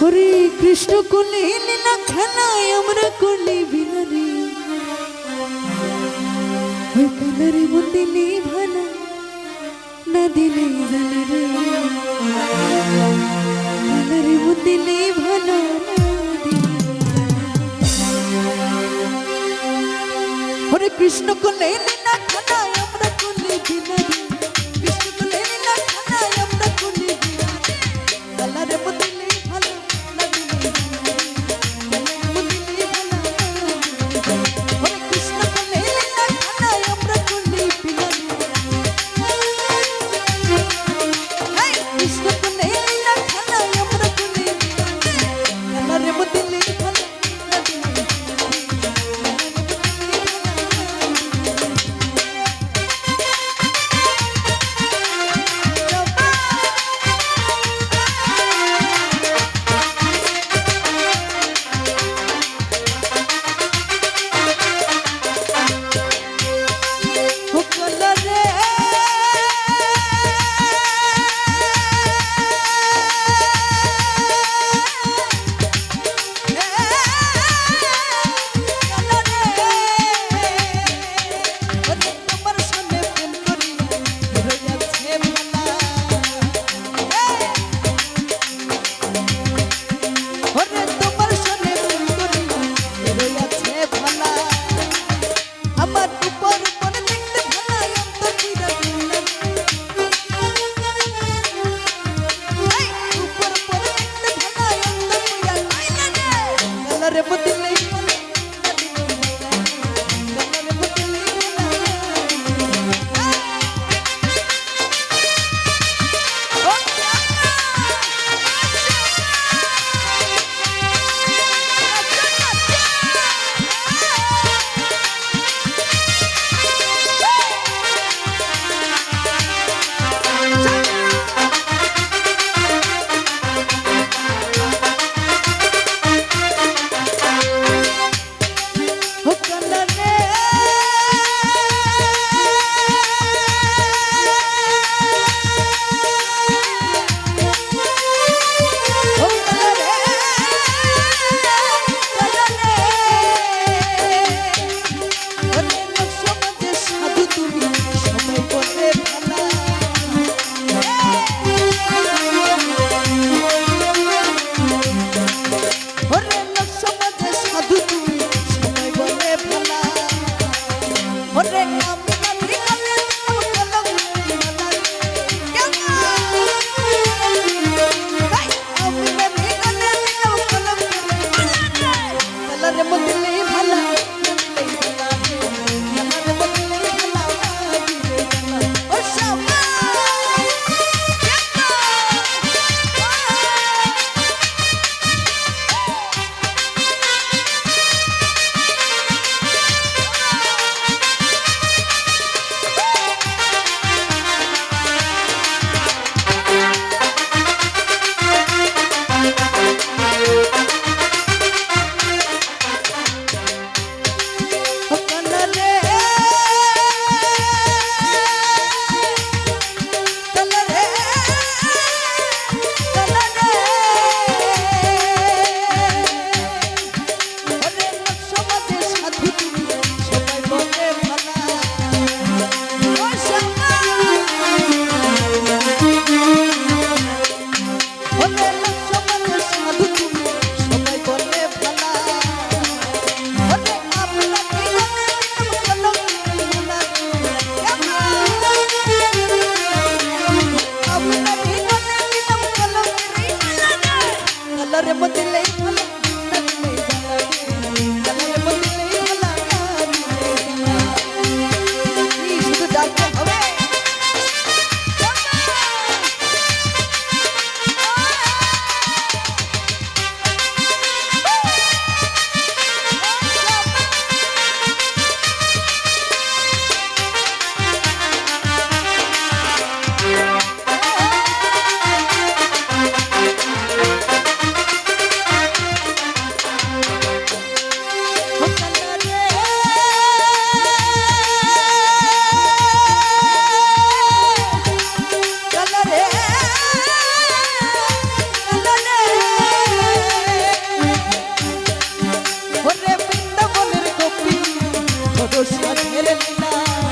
হরে কৃষ্ণ কুলে লীলা খেলায় আমরা করলি বিনারে। ওই কালারে মন ভালো না দিলে জানারে। কালারে মন দিলে হরে কৃষ্ণ কুলে রে